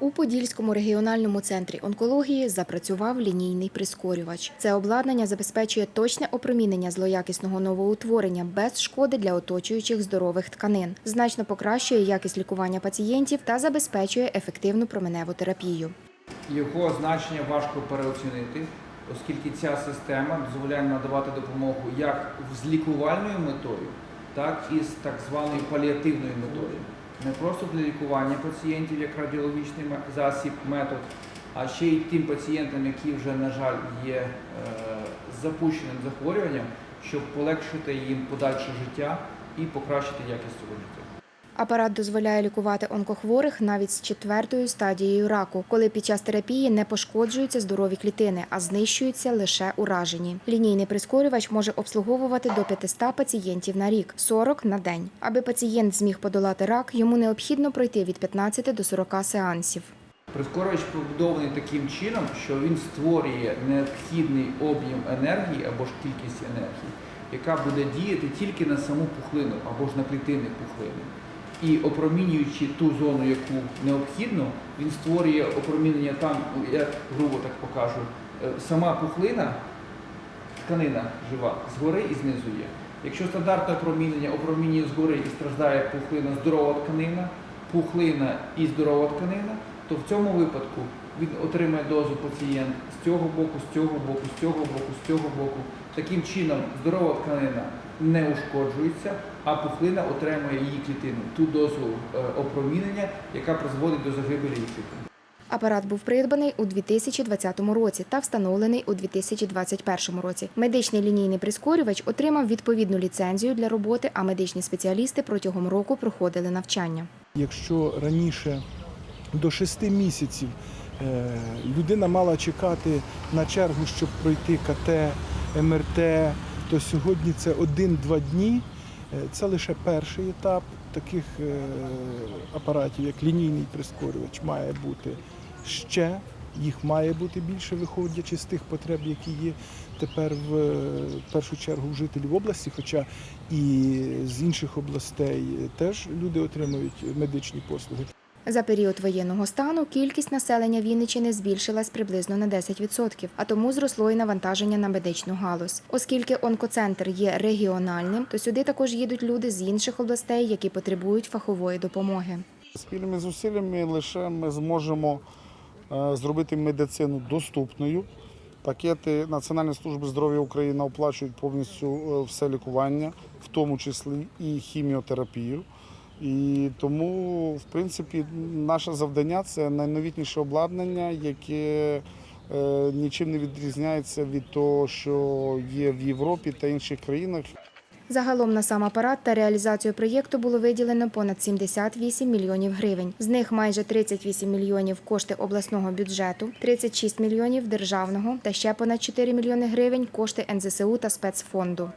У Подільському регіональному центрі онкології запрацював лінійний прискорювач. Це обладнання забезпечує точне опромінення злоякісного новоутворення без шкоди для оточуючих здорових тканин, значно покращує якість лікування пацієнтів та забезпечує ефективну променеву терапію. Його значення важко переоцінити, оскільки ця система дозволяє надавати допомогу як з лікувальною метою, так і з так званою паліативною метою. Не просто для лікування пацієнтів як радіологічний засіб, метод, а ще й тим пацієнтам, які вже, на жаль, є е, з запущеним захворюванням, щоб полегшити їм подальше життя і покращити якість цього життя. Апарат дозволяє лікувати онкохворих навіть з четвертою стадією раку, коли під час терапії не пошкоджуються здорові клітини, а знищуються лише уражені. Лінійний прискорювач може обслуговувати до 500 пацієнтів на рік, 40 на день. Аби пацієнт зміг подолати рак, йому необхідно пройти від 15 до 40 сеансів. Прискорювач побудований таким чином, що він створює необхідний об'єм енергії або ж кількість енергії, яка буде діяти тільки на саму пухлину або ж на клітини пухлини. І опромінюючи ту зону, яку необхідно, він створює опромінення там, я грубо так покажу, е, сама пухлина, тканина жива, згори і знизу є. Якщо стандартне опромінення опромінює згори і страждає пухлина, здорова тканина, пухлина і здорова тканина, то в цьому випадку він отримає дозу пацієнт з цього боку, з цього боку, з цього боку, з цього боку. Таким чином здорова тканина не ушкоджується, а пухлина отримує її клітину, ту дозу е, опромінення, яка призводить до загибелі її клітин. Апарат був придбаний у 2020 році та встановлений у 2021 році. Медичний лінійний прискорювач отримав відповідну ліцензію для роботи, а медичні спеціалісти протягом року проходили навчання. Якщо раніше до 6 місяців е, людина мала чекати на чергу, щоб пройти КТ, МРТ, то сьогодні це 1-2 дні. Е, Це лише перший етап таких е, апаратів, як лінійний прискорювач, має бути ще. Їх має бути більше, виходячи з тих потреб, які є тепер в першу чергу в жителів області, хоча і з інших областей теж люди отримують медичні послуги. За період воєнного стану кількість населення Вінниччини збільшилась приблизно на 10%, а тому зросло і навантаження на медичну галузь. Оскільки онкоцентр є регіональним, то сюди також їдуть люди з інших областей, які потребують фахової допомоги. Спільними зусиллями лише ми зможемо е, зробити медицину доступною. Пакети Національної служби здоров'я України оплачують повністю е, все лікування, в тому числі і хіміотерапію. І тому, в принципі, наше завдання це найновітніше обладнання, яке е, нічим не відрізняється від того, що є в Європі та інших країнах. Загалом на сам апарат та реалізацію проєкту було виділено понад 78 мільйонів гривень. З них майже 38 мільйонів кошти обласного бюджету, 36 мільйонів державного та ще понад 4 мільйони гривень кошти НЗСУ та спецфонду.